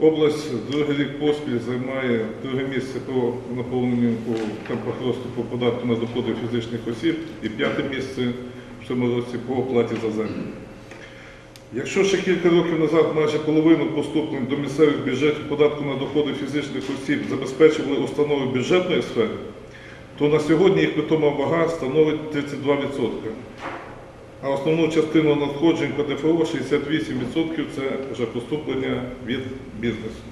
Область другий рік поспіль займає друге місце по наповненню по росту по податку на доходи фізичних осіб і п'яте місце в цьому році по оплаті за землю. Якщо ще кілька років назад майже половину поступлень до місцевих бюджетів податку на доходи фізичних осіб забезпечували установи бюджетної сфери, то на сьогодні їх питома вага становить 32%. А основну частину надходжень ПДФО 68% це вже поступлення від бізнесу.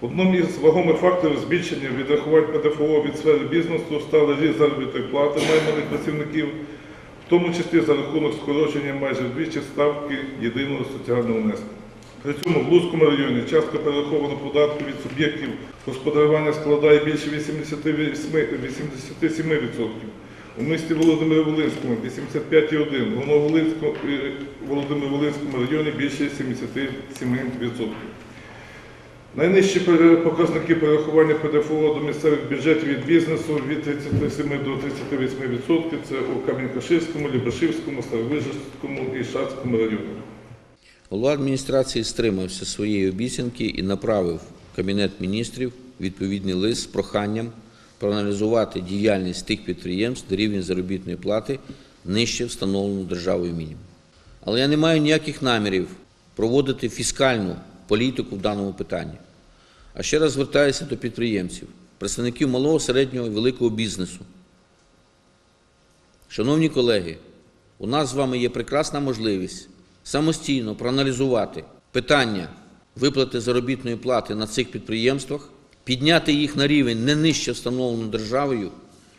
Одним із вагомих факторів збільшення відрахувань ПДФО від сфери бізнесу стали ріст заробітної плати найманих працівників, в тому числі за рахунок скорочення майже вдвічі ставки єдиного соціального внеску. При цьому в Луцькому районі частка перерахованого податку від суб'єктів господарювання складає більше 88 87%. У місті Володимир-Волинському 85,1%, у Нововолинському і Володимир-Волинському районі більше 77%. Найнижчі показники перерахування ПДФО до місцевих бюджетів від бізнесу від 37 до 38% це у Кам'янка-Ширському, Любашівському, Старовижівському і Шацькому районах. Голова адміністрації стримався своєї обіцянки і направив Кабінет міністрів відповідний лист з проханням проаналізувати діяльність тих підприємств, де рівень заробітної плати нижче встановленого державою мінімум. Але я не маю ніяких намірів проводити фіскальну політику в даному питанні. А ще раз звертаюся до підприємців, представників малого, середнього і великого бізнесу. Шановні колеги, у нас з вами є прекрасна можливість самостійно проаналізувати питання виплати заробітної плати на цих підприємствах, підняти їх на рівень не нижче встановленого державою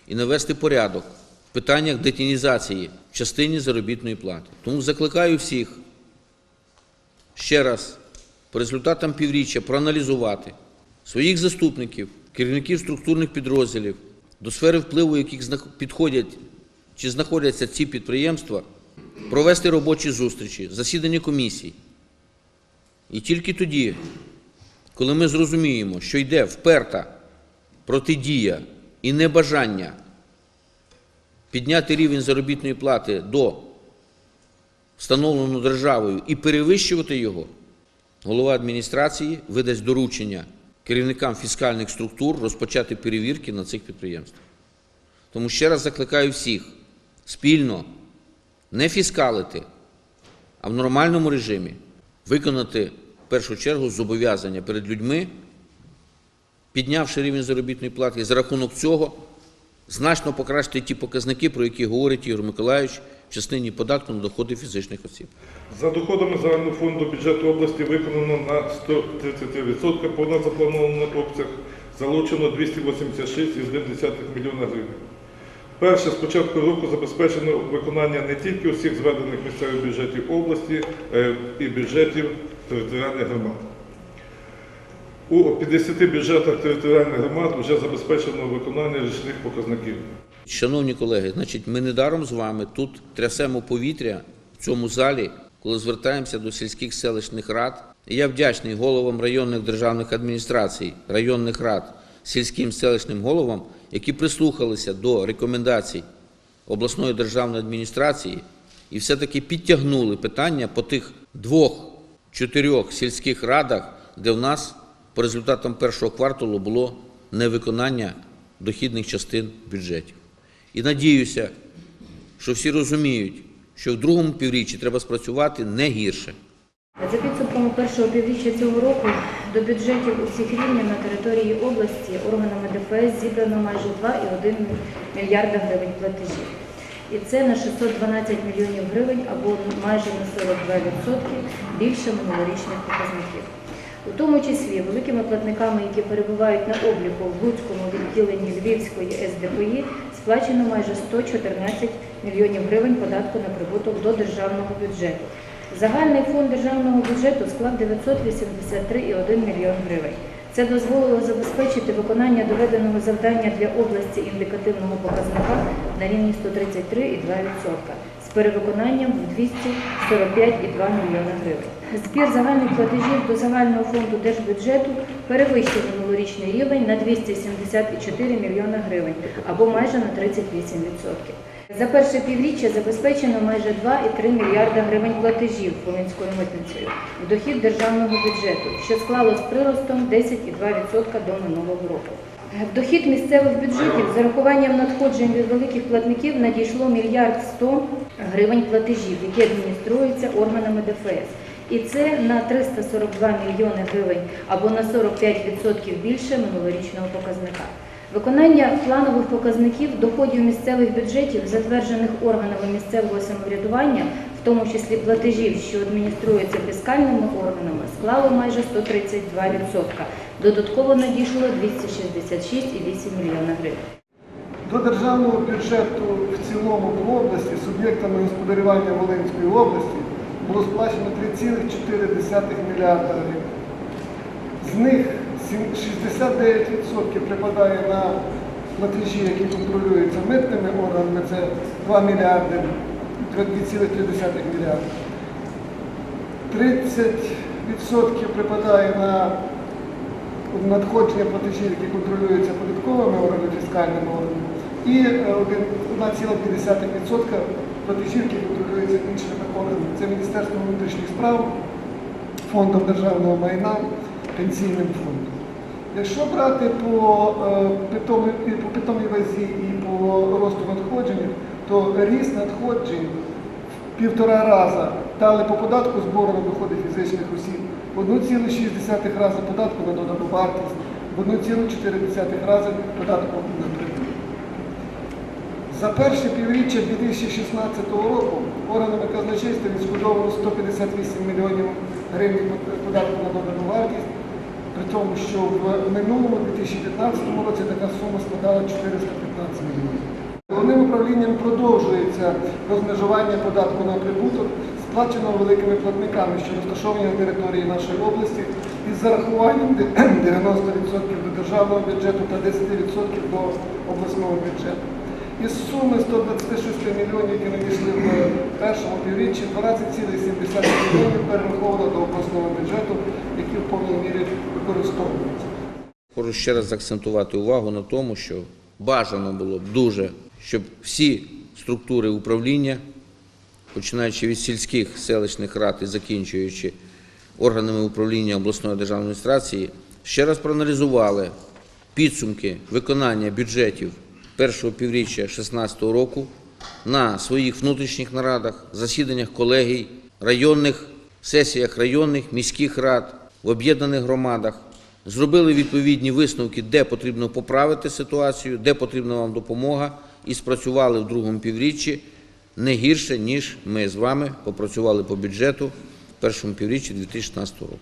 і навести порядок в питаннях детінізації в частині заробітної плати. Тому закликаю всіх ще раз по результатам півріччя проаналізувати своїх заступників, керівників структурних підрозділів, до сфери впливу, яких підходять чи знаходяться ці підприємства, провести робочі зустрічі, засідання комісій. І тільки тоді, коли ми зрозуміємо, що йде вперта протидія і небажання підняти рівень заробітної плати до встановленого державою і перевищувати його, голова адміністрації видасть доручення керівникам фіскальних структур розпочати перевірки на цих підприємствах. Тому ще раз закликаю всіх спільно не фіскалити, а в нормальному режимі виконати в першу чергу зобов'язання перед людьми, піднявши рівень заробітної плати, і за рахунок цього значно покращити ті показники, про які говорить Ігор Миколаївич в частині податку на доходи фізичних осіб. За доходами загального фонду бюджету області виконано на 133%, понад запланований обсяг залучено 286,1 мільйона гривень. Перше, з початку року забезпечено виконання не тільки усіх зведених місцевих бюджетів області е, і бюджетів територіальних громад. У 50 бюджетах територіальних громад вже забезпечено виконання річних показників. Шановні колеги, значить, ми недаром з вами тут трясемо повітря в цьому залі, коли звертаємося до сільських селищних рад. Я вдячний головам районних державних адміністрацій, районних рад, сільським селищним головам, які прислухалися до рекомендацій обласної державної адміністрації і все-таки підтягнули питання по тих двох-чотирьох сільських радах, де в нас по результатам першого кварталу було невиконання дохідних частин бюджетів. І надіюся, що всі розуміють, що в другому півріччі треба спрацювати не гірше. За підсумками першого півріччя цього року до бюджетів усіх рівнів на території області органами ДФС зібрано майже 2,1 мільярда гривень платежів. І це на 612 мільйонів гривень або майже на 42% більше минулорічних показників. У тому числі великими платниками, які перебувають на обліку в Луцькому відділенні Львівської СДПІ, сплачено майже 114 мільйонів гривень податку на прибуток до державного бюджету. Загальний фонд державного бюджету склав 983,1 мільйон гривень. Це дозволило забезпечити виконання доведеного завдання для області індикативного показника на рівні 133,2% з перевиконанням в 245,2 мільйона гривень. Збір загальних платежів до загального фонду держбюджету перевищив минулорічний рівень на 274 мільйона гривень або майже на 38%. За перше півріччя забезпечено майже 2,3 мільярда гривень платежів Волинською митницею в дохід державного бюджету, що склало з приростом 10,2% до минулого року. В дохід місцевих бюджетів з урахуванням надходжень від великих платників надійшло мільярд 100 гривень платежів, які адмініструються органами ДФС. І це на 342 мільйони гривень або на 45% більше минулорічного показника. Виконання планових показників доходів місцевих бюджетів, затверджених органами місцевого самоврядування, в тому числі платежів, що адмініструються фіскальними органами, склало майже 132%. Додатково надійшло 266,8 мільйона гривень. До державного бюджету в цілому по області суб'єктами господарювання Волинської області було сплачено 3,4 мільярда гривень. З них 69% припадає на платежі, які контролюються митними органами, це 2 мільярди, 2,3 мільярда. 30% припадає на надходження платежів, які контролюються податковими органами, фіскальними органами, і е, один- 1,2% платежів, які контролюються іншими органами. Це Міністерство внутрішніх справ, фондом державного майна, пенсійним фондом. Якщо брати по е, по питомій вазі і по росту надходжень, то ріст надходжень в півтора раза дали по податку збору на доходи фізичних осіб, в 1,6 рази податку на додану вартість, в 1,4 рази податку на прибуток. За перше півріччя 2016 року органами казначейства відшкодовано 158 мільйонів гривень податку на додану тому, що в минулому 2015 році така сума складала 415 мільйонів. Головним управлінням продовжується розмежування податку на прибуток, сплаченого великими платниками, що розташовані на території нашої області, із зарахуванням 90% до державного бюджету та 10% до обласного бюджету. Із суми 126 мільйонів, які надійшли в першому півріччі, 12,7 мільйонів перераховано до обласного бюджету, які в повній мірі використовуються. Хочу ще раз заакцентувати увагу на тому, що бажано було б дуже, щоб всі структури управління, починаючи від сільських селищних рад і закінчуючи органами управління обласної державної адміністрації, ще раз проаналізували підсумки виконання бюджетів першого півріччя 2016 року на своїх внутрішніх нарадах, засіданнях колегій, районних сесіях районних, міських рад, в об'єднаних громадах, зробили відповідні висновки, де потрібно поправити ситуацію, де потрібна вам допомога, і спрацювали в другому півріччі не гірше, ніж ми з вами попрацювали по бюджету в першому півріччі 2016 року.